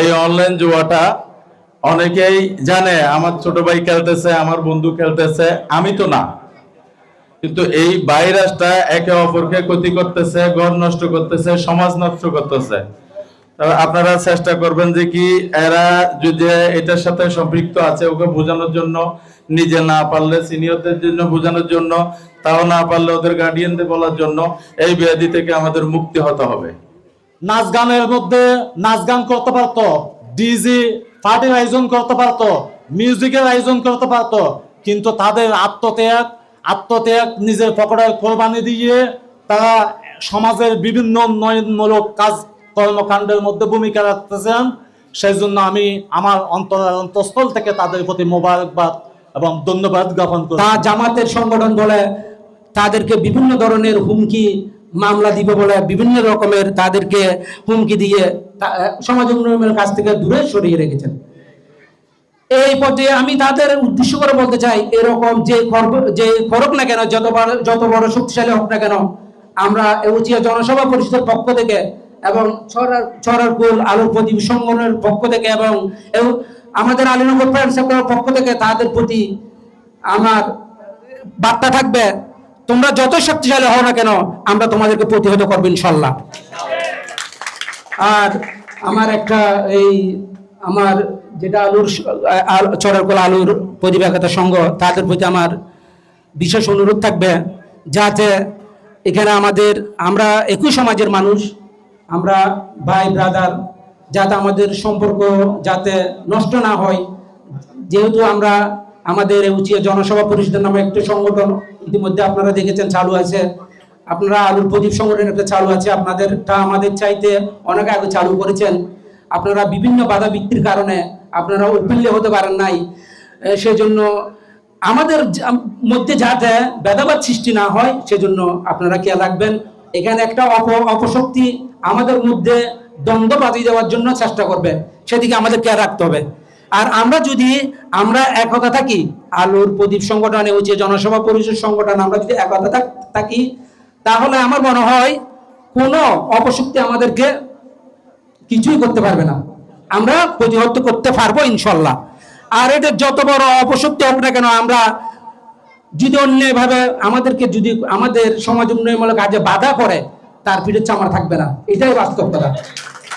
এই অনলাইন জুয়াটা অনেকেই জানে, আমার ছোট ভাই খেলতেছে, আমার বন্ধু খেলতেছে, আমি তো না। কিন্তু এই ভাইরাসটা একে অপরকে ক্ষতি করতেছে, ঘর নষ্ট করতেছে, সমাজ নষ্ট করতেছে। আপনারা চেষ্টা করবেন যে কি এরা যদি এটার সাথে সম্পৃক্ত আছে, ওকে বোঝানোর জন্য, নিজে না পারলে, সিনিয়রদের জন্য বোঝানোর জন্য, তাও না পারলে ওদের গার্ডিয়ানদের বলার জন্য, এই ব্যাধি থেকে আমাদের মুক্তি হতে হবে। নাচ গানের মধ্যে নাচ গান করতে পারতো ডিজি পার্টির আয়োজন করতে পারতো মিউজিকের আয়োজন করতে পারতো, কিন্তু তাদের আত্মত্যাগ আত্মত্যাগ নিজের পকেটের কোরবানি দিয়ে তারা সমাজের বিভিন্ন উন্নয়নমূলক কাজ কর্মকাণ্ডের মধ্যে ভূমিকা রাখতেছেন। সেই জন্য আমি আমার অন্তর অন্তঃস্থল থেকে তাদের প্রতি মোবারকবাদ এবং ধন্যবাদ জ্ঞাপন করি তা জামাতের সংগঠন বলে তাদেরকে বিভিন্ন ধরনের হুমকি মামলা দিবে বলে বিভিন্ন রকমের তাদেরকে হুমকি দিয়ে সমাজ উন্নয়নের কাছ থেকে দূরে সরিয়ে রেখেছেন। এই পর্যায়ে আমি তাদের উদ্দেশ্য করে বলতে চাই, এরকম যে যে করুক না কেন, যত বড় যত বড় শক্তিশালী হোক না কেন, আমরা উচিয়া জনসভা পরিষদের পক্ষ থেকে এবং ছড়ার কুল আলোর প্রদীপ সংগঠনের পক্ষ থেকে এবং আমাদের আলীনগর ফ্রেন্ড সেক্টরের পক্ষ থেকে তাদের প্রতি আমার বার্তা থাকবে। তোমরা যত শক্তিশালী হও না কেন, আমরা তোমাদেরকে প্রতিহত করব ইনশাল্লাহ। আর আমার একটা এই আমার যেটা আলুর চরের কোলা আলুর পরিবেগতা সংঘ, তাদের প্রতি আমার বিশেষ অনুরোধ থাকবে যাতে এখানে আমাদের, আমরা একই সমাজের মানুষ, আমরা ভাই, ব্রাদার, যাতে আমাদের সম্পর্ক যাতে নষ্ট না হয়, যেহেতু আমরা আমাদের উচিত জনসভা পরিষদের নামে একটি সংগঠন ইতিমধ্যে আপনারা দেখেছেন চালু আছে। আপনারা আলুর প্রদীপ সংগঠন একটা চালু আছে। আপনাদেরটা আমাদের চাইতে অনেক আগে চালু করেছেন। আপনারা বিভিন্ন বাধা বৃত্তির কারণে আপনারা ওপেনলি হতে পারেন নাই। সেজন্য আমাদের মধ্যে যাতে ভেদাবাদ সৃষ্টি না হয়, সেজন্য আপনারা খেয়াল রাখবেন। এখানে একটা অপ, অপশক্তি আমাদের মধ্যে দ্বন্দ্ব বাজিয়ে দেওয়ার জন্য চেষ্টা করবে। সেদিকে আমাদের খেয়াল রাখতে হবে। আর আমরা যদি, আমরা একতা থাকি, আলোর প্রদীপ সংগঠনে হচ্ছে জনসভা পরিষদ সংগঠন আমরা যদি একতা থাকি তাহলে আমার মনে হয় কোনো অপশক্তি আমাদেরকে কিছুই করতে পারবে না। আমরা প্রতিহত করতে পারব ইনশাল্লাহ। আর এটা যত বড় অপশক্তি হোক না কেন, আমরা যদি অন্যায়ভাবে আমাদেরকে যদি আমাদের সমাজ উন্নয়নমূলক কাজে বাধা করে তার পিঠের চামড়া থাকবে না। এটাই বাস্তব কথা।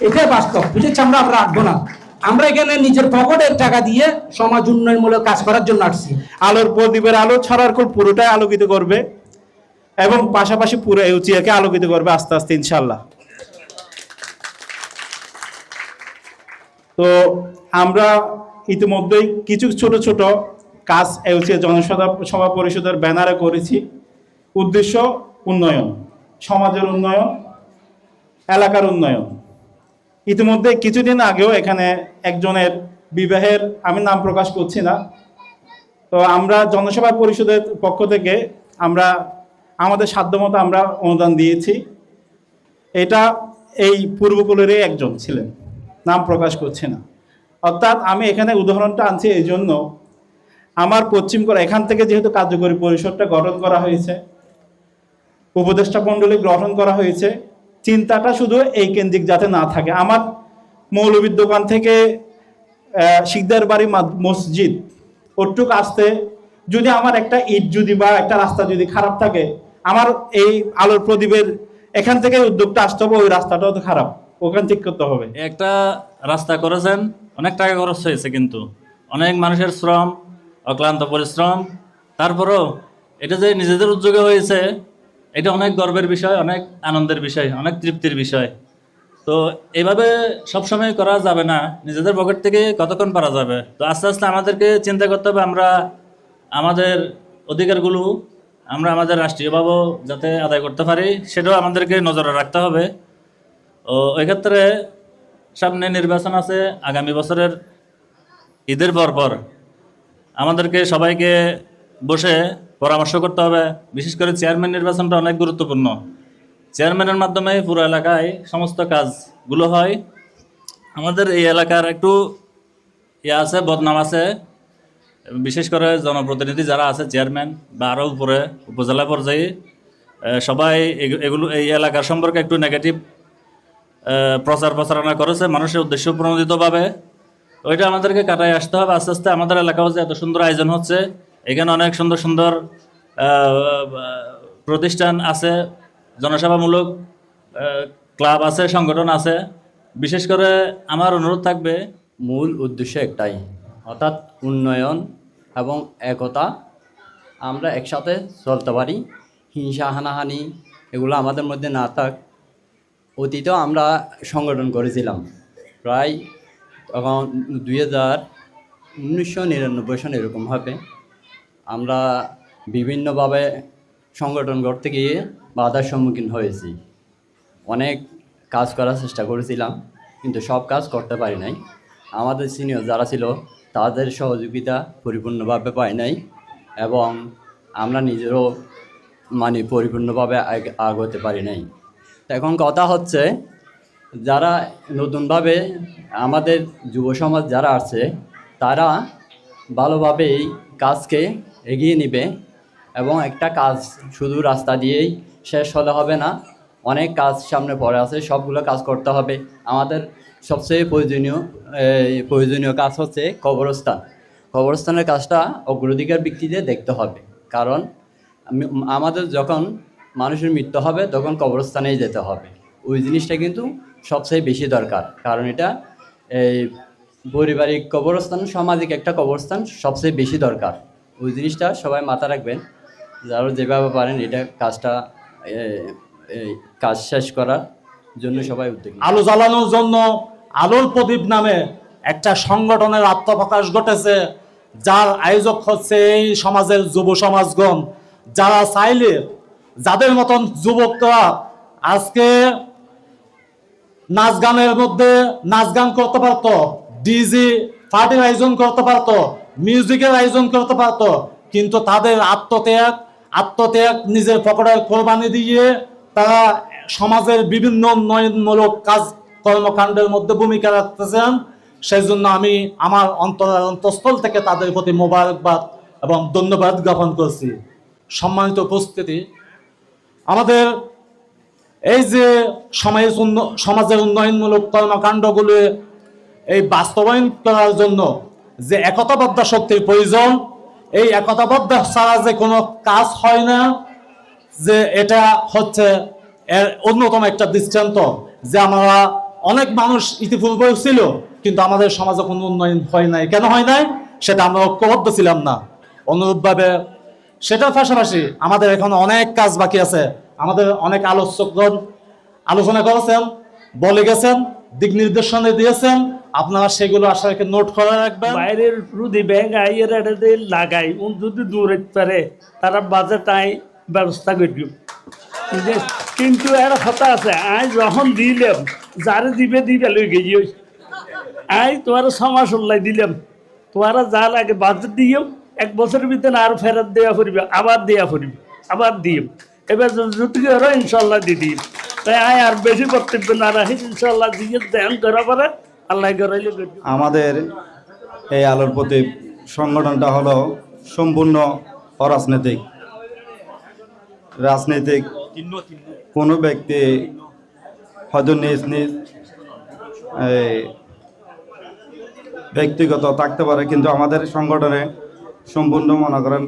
এটাই বাস্তব। পিঠের চামড়া আমরা রাখব না। আমরা এখানে নিজের পকেটের টাকা দিয়ে সমাজ উন্নয়নমূলক কাজ করার জন্য আসছি। আলোর প্রদীপের আলো ছড়ার কোল পুরোটাই আলোকিত করবে এবং পাশাপাশি পুরো ইউচিয়াকে আলোকিত করবে আস্তে আস্তে ইনশাল্লাহ তো আমরা ইতিমধ্যেই কিছু ছোট ছোট কাজ ইউচিয়া জনসভা সভা পরিষদের ব্যানারে করেছি। উদ্দেশ্য উন্নয়ন, সমাজের উন্নয়ন, এলাকার উন্নয়ন। ইতিমধ্যে কিছুদিন আগেও এখানে একজনের বিবাহের আমি নাম প্রকাশ করছি না। তো আমরা জনসভা পরিষদের পক্ষ থেকে আমরা, আমাদের সাধ্যমতো আমরা অনুদান দিয়েছি। এটা এই পূর্বকুলেরই একজন ছিলেন, নাম প্রকাশ করছি না। অর্থাৎ আমি এখানে উদাহরণটা আনছি এই জন্য, আমার পশ্চিম করা, এখান থেকে যেহেতু কার্যকরী পরিষদটা গঠন করা হয়েছে, উপদেষ্টা মণ্ডলী গঠন করা হয়েছে চিন্তাটা শুধু এই কেন্দ্রিক যাতে না থাকে। আমার মৌলবীর দোকান থেকে শিকদার বাড়ি মসজিদ, ওটুক আসতে যদি আমার একটা ইট যদি বা একটা রাস্তা যদি খারাপ থাকে, আমার এই আলোর প্রদীপের এখান থেকে উদ্যোগটা আসতে হবে, ওই রাস্তাটাও তো খারাপ। ওখান ঠিক করতে হবে। একটা রাস্তা করেছেন, অনেক টাকা খরচ হয়েছে কিন্তু। অনেক মানুষের শ্রম, অক্লান্ত পরিশ্রম। তারপরও এটা যে নিজেদের উদ্যোগে হয়েছে এটা অনেক গর্বের বিষয়, অনেক আনন্দের বিষয়, অনেক তৃপ্তির বিষয়। তো এইভাবে সবসময় করা যাবে না, নিজেদের পকেট থেকে কতক্ষণ পারা যাবে? তো আস্তে আস্তে আমাদেরকে চিন্তা করতে হবে, আমরা আমাদের অধিকারগুলো, আমরা আমাদের রাষ্ট্রীয়ভাবেও যাতে আদায় করতে পারি, সেটাও আমাদেরকে নজরে রাখতে হবে। ও ওই ক্ষেত্রে সামনে নির্বাচন আছে, আগামী বছরের ঈদের পর পর আমাদেরকে সবাইকে বসে পরামর্শ করতে হবে। বিশেষ করে চেয়ারম্যান নির্বাচনটা অনেক গুরুত্বপূর্ণ। চেয়ারম্যানের মাধ্যমে পুরো এলাকায় সমস্ত কাজগুলো হয়। আমাদের এই এলাকার একটু ইয়ে আছে, বদনাম আছে। বিশেষ করে জনপ্রতিনিধি যারা আছে চেয়ারম্যান বা আরও উপরে, উপজেলা পর্যায়ে সবাই এগু- এগুলো, এই এলাকার সম্পর্কে একটু নেগেটিভ প্রচার প্রচারণা করেছে, মানুষের উদ্দেশ্য প্রণোদিতভাবে। ওইটা আমাদেরকে কাটায় আসতে হবে। আস্তে আস্তে আমাদের এলাকাও যে এত সুন্দর আয়োজন হচ্ছে এখানে অনেক সুন্দর সুন্দর প্রতিষ্ঠান আছে, জনসেবামূলক ক্লাব আছে, সংগঠন আছে। বিশেষ করে আমার অনুরোধ থাকবে, মূল উদ্দেশ্য একটাই, অর্থাৎ উন্নয়ন এবং একতা। আমরা একসাথে চলতে পারি, হিংসা, হানাহানি, এগুলো আমাদের মধ্যে না থাক। অতীতেও আমরা সংগঠন করেছিলাম। প্রায় তখন দুই হাজার উনিশশো নিরানব্বই সন এরকম হবে। আমরা বিভিন্নভাবে সংগঠন করতে গিয়ে বাধার সম্মুখীন হয়েছি। অনেক কাজ করার চেষ্টা করেছিলাম, কিন্তু সব কাজ করতে পারি নাই। আমাদের সিনিয়র যারা ছিল, তাদের সহযোগিতা পরিপূর্ণভাবে পাই নাই এবং আমরা নিজেরও মানে পরিপূর্ণভাবে আগ- আগাতে পারি নাই। এখন কথা হচ্ছে, যারা নতুনভাবে আমাদের যুব সমাজ যারা আছে, তারা ভালোভাবে এই কাজকে এগিয়ে নেবে এবং একটা কাজ শুধু রাস্তা দিয়েই শেষ হলে হবে না, অনেক কাজ সামনে পড়ে আছে, সবগুলো কাজ করতে হবে। আমাদের সবচেয়ে প্রয়োজনীয় প্রয়োজনীয় কাজ হচ্ছে কবরস্থান। কবরস্থানের কাজটা অগ্রাধিকার ভিত্তিতে দেখতে হবে। কারণ আমাদের যখন মানুষের মৃত্যু হবে, তখন কবরস্থানেই যেতে হবে। ওই জিনিসটা কিন্তু সবচেয়ে বেশি দরকার। কারণ এটা, এই, পারিবারিক কবরস্থান, সামাজিক একটা কবরস্থান সবচেয়ে বেশি দরকার। ওই জিনিসটা সবাই মাথা রাখবেন যারা যেভাবে পারেন এটা কাজটা কাজ শেষ করার জন্য সবাই উদ্যোগ। আলো জ্বালানোর জন্য আলোর প্রদীপ নামে একটা সংগঠনের আত্মপ্রকাশ ঘটেছে, যার আয়োজক হচ্ছে এই সমাজের যুব সমাজগণ। যারা চাইলে, যাদের মতন যুবকরা আজকে নাচ গানের মধ্যে নাচ গান করতে পারতো, ডিজি পার্টির আয়োজন করতে পারতো মিউজিকের আয়োজন করতে পারতো, কিন্তু তাদের আত্মত্যাগ আত্মত্যাগ নিজের পকেটের কোরবানি দিয়ে তারা সমাজের বিভিন্ন উন্নয়নমূলক কাজ, কর্মকাণ্ডের মধ্যে ভূমিকা রাখতেছেন। সেই জন্য আমি আমার অন্তর অন্তঃস্থল থেকে তাদের প্রতি মোবারকবাদ এবং ধন্যবাদ জ্ঞাপন করছি। সম্মানিত উপস্থিতি, আমাদের এই যে উন্ন- সমাজের উন্নয়নমূলক কর্মকাণ্ডগুলো, এই বাস্তবায়ন করার জন্য যে একতাবদ্ধ শক্তির প্রয়োজন, এই একতাবদ্ধ ছাড়া যে কোনো কাজ হয় না, যে এটা হচ্ছে এর অন্যতম একটা দৃষ্টান্ত, যে আমরা অনেক মানুষ ইতিপূর্বে ছিল, কিন্তু আমাদের সমাজে কোনো উন্নয়ন হয় নাই। কেন হয় নাই? সেটা আমরা ঐক্যবদ্ধ ছিলাম না। অনুরূপভাবে সেটার পাশাপাশি আমাদের এখন অনেক কাজ বাকি আছে। আমাদের অনেক আলোচকগণ আলোচনা করেছেন, বলে গেছেন, দিক নির্দেশনা দিয়েছেন আপনারা সেগুলো রেখে নোট করে রাখবেন। বাইরের রুদি ব্যাগ আইয়ের লাগাই উন যদি দূরে পারে, তারা বাজেটাই ব্যবস্থা করব। কিন্তু এর কথা আছে আই যখন দিলাম যারে দিবে দিবে লই গেছি আই তোমার ছমাস উল্লাই দিলাম তোমারা যা লাগে বাজেট দিও, এক বছরের ভিতরে আর ফেরত দেওয়া পড়বে, আবার দেওয়া পড়বে, আবার দিও। এবার হলো ইনশাল্লাহ দি দিই তাই আয় আর বেশি বক্তব্য না রাখি ইনশাল্লাহ দিয়ে ধ্যান করা পারে আমাদের এই আলোর প্রতীপ সংগঠনটা হলো সম্পূর্ণ অরাজনৈতিক। রাজনৈতিক কোনো ব্যক্তি হয়তো নিজ নিজ ব্যক্তিগত থাকতে পারে কিন্তু আমাদের সংগঠনে সম্পূর্ণ মনে করেন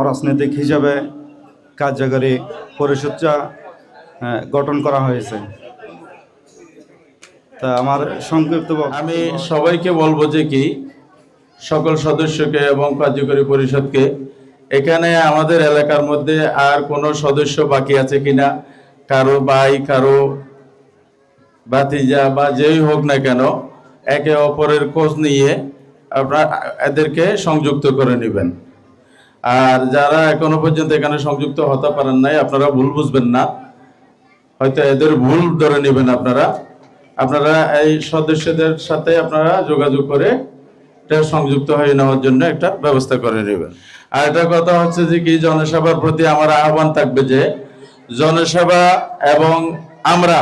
অরাজনৈতিক হিসাবে কার্যকরী পরিসজ্জা আহ, গঠন করা হয়েছে। তা আমার সংক্ষিপ্ত আমি সবাইকে বলব যে কি, সকল সদস্যকে এবং কার্যকরী পরিষদকে, এখানে আমাদের এলাকার মধ্যে আর কোনো সদস্য বাকি আছে কিনা, কারও ভাই, কারও ভাতিজা বা যেই হোক না কেন, একে অপরের খোঁজ নিয়ে আপনার এদেরকে সংযুক্ত করে নেবেন। আর যারা এখনও পর্যন্ত এখানে সংযুক্ত হতে পারেন নাই, আপনারা ভুল বুঝবেন না। হয়তো এদের ভুল ধরে নেবেন আপনারা। আপনারা এই সদস্যদের সাথে আপনারা যোগাযোগ করে এটা সংযুক্ত হয়ে নেওয়ার জন্য একটা ব্যবস্থা করে নেবেন। আর একটা কথা হচ্ছে যে কি জনসেবার প্রতি আমার আহ্বান থাকবে যে জনসেবা এবং আমরা,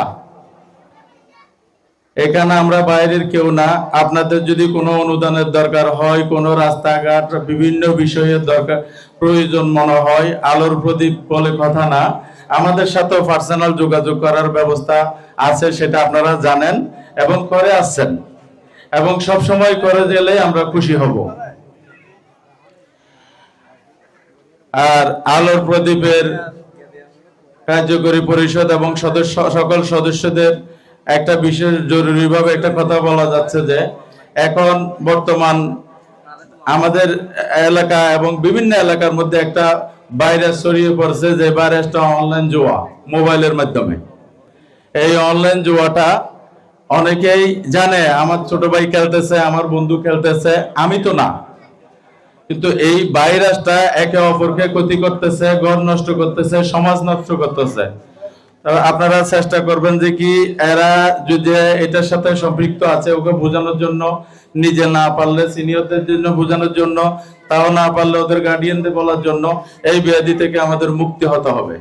এখানে আমরা বাইরের কেউ না, আপনাদের যদি কোনো অনুদানের দরকার হয়, কোনো রাস্তাঘাট, বিভিন্ন বিষয়ের দরকার, প্রয়োজন মনে হয়, আলোর প্রদীপ বলে কথা না আমাদের সাথেও পার্সোনাল যোগাযোগ করার ব্যবস্থা আছে, সেটা আপনারা জানেন এবং করে আসছেন। এবং সব সময় করে গেলে আমরা খুশি হব। আর আলোর প্রদীপের কার্যকরী পরিষদ এবং সদস্য, সকল সদস্যদের একটা বিশেষ জরুরিভাবে একটা কথা বলা যাচ্ছে যে, এখন বর্তমান আমাদের এলাকা এবং বিভিন্ন এলাকার মধ্যে একটা ভাইরাস ছড়িয়ে পড়ছে যে ভাইরাসটা অনলাইন জুয়া, মোবাইলের মাধ্যমে। এই অনলাইন জুয়াটা অনেকেই জানে, আমার ছোট ভাই খেলতেছে, আমার বন্ধু খেলতেছে, আমি তো না। কিন্তু এই ভাইরাসটা একে অপরকে ক্ষতি করতেছে, ঘর নষ্ট করতেছে, সমাজ নষ্ট করতেছে। আপনারা চেষ্টা করবেন যে কি এরা যদি এটার সাথে সম্পৃক্ত আছে, ওকে বোঝানোর জন্য নিজে না পারলে সিনিয়রদের জন্য, বোঝানোর জন্য, তাও না পারলে ওদের গার্ডিয়ানদের বলার জন্য, এই ব্যাধি থেকে আমাদের মুক্তি হতে হবে।